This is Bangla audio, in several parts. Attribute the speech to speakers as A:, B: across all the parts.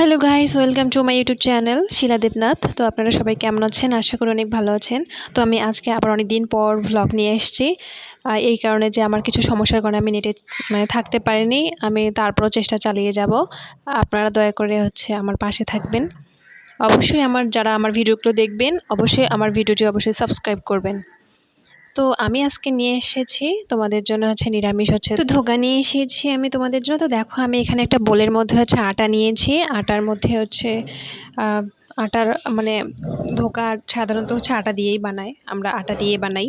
A: Hello guys, welcome to my YouTube channel Shila Debnath. তো আপনারা সবাই কেমন আছেন? আশা করি অনেক ভালো আছেন। তো আমি আজকে আবার অনেক দিন পর ভ্লগ নিয়ে এসেছি। এই কারণে যে আমার কিছু সমস্যার কারণে আমি নেটে মানে থাকতে পারিনি, আমি তারপরও চেষ্টা চালিয়ে যাব। আপনারা দয়া করে হচ্ছে আমার পাশে থাকবেন। অবশ্যই আমার যারা আমার ভিডিওগুলো দেখবেন, অবশ্যই আমার ভিডিওটি অবশ্যই সাবস্ক্রাইব করবেন। তো আমি আজকে নিয়ে এসেছি, তোমাদের জন্য হচ্ছে নিরামিষ হচ্ছে। তো ধোকা নিয়ে এসেছি আমি তোমাদের জন্য। তো দেখো আমি এখানে একটা বোলের মধ্যে হচ্ছে আটা নিয়েছি। আটার মধ্যে হচ্ছে আটার মানে ধোকা সাধারণত হচ্ছে আটা দিয়েই বানায় আমরা আটা দিয়ে বানাই।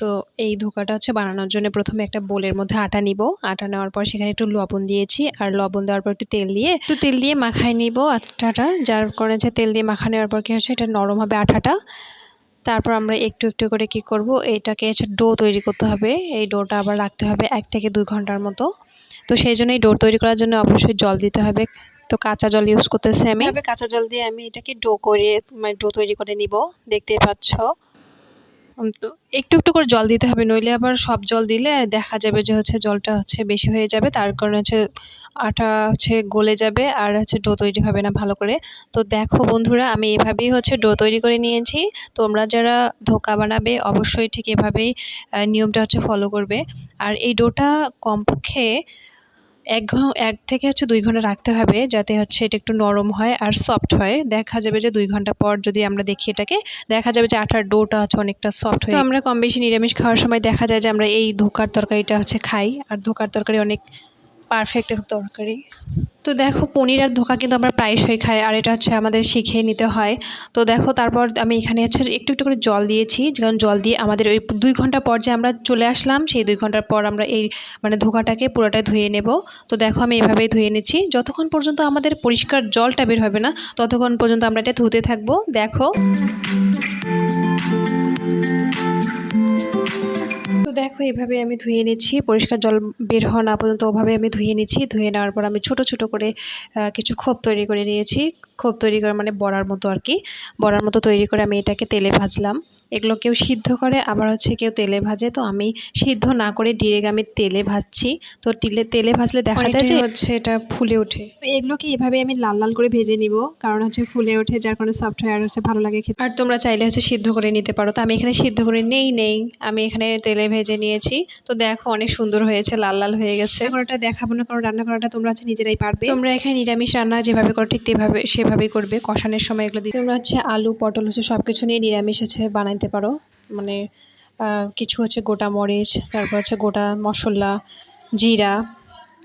A: তো এই ধোকাটা হচ্ছে বানানোর জন্য প্রথমে একটা বোলের মধ্যে আটা নিব। আটা নেওয়ার পর সেখানে একটু লবণ দিয়েছি। আর লবণ দেওয়ার পর একটু তেল দিয়ে, একটু তেল দিয়ে মাখায় নিব আটাটা। যার কারণে হচ্ছে তেল দিয়ে মাখা নেওয়ার পর কী হচ্ছে, এটা নরম হবে আটাটা তারপর আমরা একটু একটু করে কি করব? এটাকে ডো তৈরি করতে হবে। এই ডোটা আবার রাখতে হবে এক থেকে দুই ঘণ্টার মতো। তো সেই জন্য এই ডো তৈরি করার জন্য অবশ্যই জল দিতে হবে। তো কাঁচা জল ইউজ করতেছি আমি। কাঁচা জল দিয়ে আমি এটাকে ডো করে মানে ডো তৈরি করে নিব। দেখতেই পাচ্ছ। একটু একটু করে জল দিতে হবে, নইলে আবার সব জল দিলে দেখা যাবে যে হচ্ছে জলটা হচ্ছে বেশি হয়ে যাবে, তার কারণে হচ্ছে আটা হচ্ছে গলে যাবে আর হচ্ছে ডো তৈরি হবে না ভালো করে। তো দেখো বন্ধুরা, আমি এভাবেই হচ্ছে ডো তৈরি করে নিয়েছি। তোমরা যারা ধোকা বানাবে অবশ্যই ঠিক এভাবেই নিয়মটা হচ্ছে ফলো করবে। আর এই ডোটা কমপক্ষে এক এক থেকে হচ্ছে দুই ঘণ্টা রাখতে হবে যাতে হচ্ছে এটা একটু নরম হয় আর সফট হয়। দেখা যাবে যে দুই ঘণ্টা পর যদি আমরা দেখি এটাকে দেখা যাবে যে আটার ডোটা হচ্ছে অনেকটা সফট হয় তো আমরা কম বেশি নিরামিষ খাওয়ার সময় দেখা যায় যে আমরা এই ধোকার তরকারিটা হচ্ছে খাই আর ধোকার তরকারি অনেক পারফেক্ট একটা তরকারি। তো দেখো পনির আর ধোকা কিন্তু আমরা প্রায়শই খাই, আর এটা হচ্ছে আমাদের শিখে নিতে হয়। তো দেখো তারপর আমি এখানে হচ্ছে একটু একটু করে জল দিয়েছি, কারণ জল দিয়ে আমাদের ওই দুই ঘণ্টা পর যে আমরা চলে আসলাম, সেই দুই ঘণ্টার পর আমরা এই মানে ধোকাটাকে পুরোটাই ধুয়ে নেব। তো দেখো আমি এভাবেই ধুয়ে নিচ্ছি। যতক্ষণ পর্যন্ত আমাদের পরিষ্কার জলটা বের হবে না, ততক্ষণ পর্যন্ত আমরা এটা ধুতে থাকব। দেখো। এভাবে আমি ধুয়ে নিচ্ছি, পরিষ্কার জল বের হওয়া না পর্যন্ত ওভাবে আমি ধুয়ে নিচ্ছি। ধুয়ে নেওয়ার পর আমি ছোট ছোট করে কিছু খোপ তৈরি করে নিয়েছি। খোপ তৈরি করে মানে বড়ার মতো আর কি। বড়ার মতো তৈরি করে আমি এটাকে তেলে ভাজলাম। এগুলো কেউ সিদ্ধ করে আবার হচ্ছে কেউ তেলে ভাজে। তো আমি সিদ্ধ না করে ডিরেক্ট আমি তেলে ভাজছি। তো টিলে তেলে ভাজলে দেখা যায় যে হচ্ছে এটা ফুলে ওঠে। তো এগুলোকে এভাবে আমি লাল লাল করে ভেজে নিব কারণ হচ্ছে ফুলে ওঠে যার কারণে সফট আর হচ্ছে ভালো লাগে খেতে। আর তোমরা চাইলে হচ্ছে সিদ্ধ করে নিতে পারো। তো আমি এখানে সিদ্ধ করে নেই নেই। আমি এখানে তেলে ভেজে নিয়েছি। তো দেখো অনেক সুন্দর হয়েছে লাল লাল হয়ে গেছে। ওটা দেখাবো না কারণ রান্না করাটা তোমরা হচ্ছে নিজেরাই পারবে। তোমরা এখানে নিরামিষ রান্না যেভাবে করো ঠিক সেভাবে সেভাবেই করবে কষানোর সময় এগুলো দিয়ে তোমরা হচ্ছে আলু পটল হচ্ছে সব কিছু নিয়ে নিরামিষ হচ্ছে বানাইতে পারো। মানে কিছু হচ্ছে গোটা মরিচ, তারপর হচ্ছে গোটা মশলা, জিরা,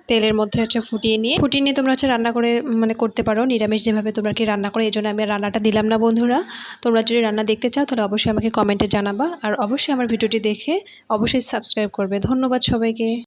A: তেলের মধ্যে হচ্ছে ফুটিয়ে নিয়ে ফুটিয়ে নিয়ে তোমরা হচ্ছে রান্না করে মানে করতে পারো, নিরামিষ যেভাবে তোমরা কি রান্না করো এই জন্য আমি রান্নাটা দিলাম না, বন্ধুরা। তোমরা যদি রান্না দেখতে চাও, তাহলে অবশ্যই আমাকে কমেন্টে জানাবা। আর অবশ্যই আমার ভিডিওটি দেখে অবশ্যই সাবস্ক্রাইব করবে। ধন্যবাদ সবাইকে।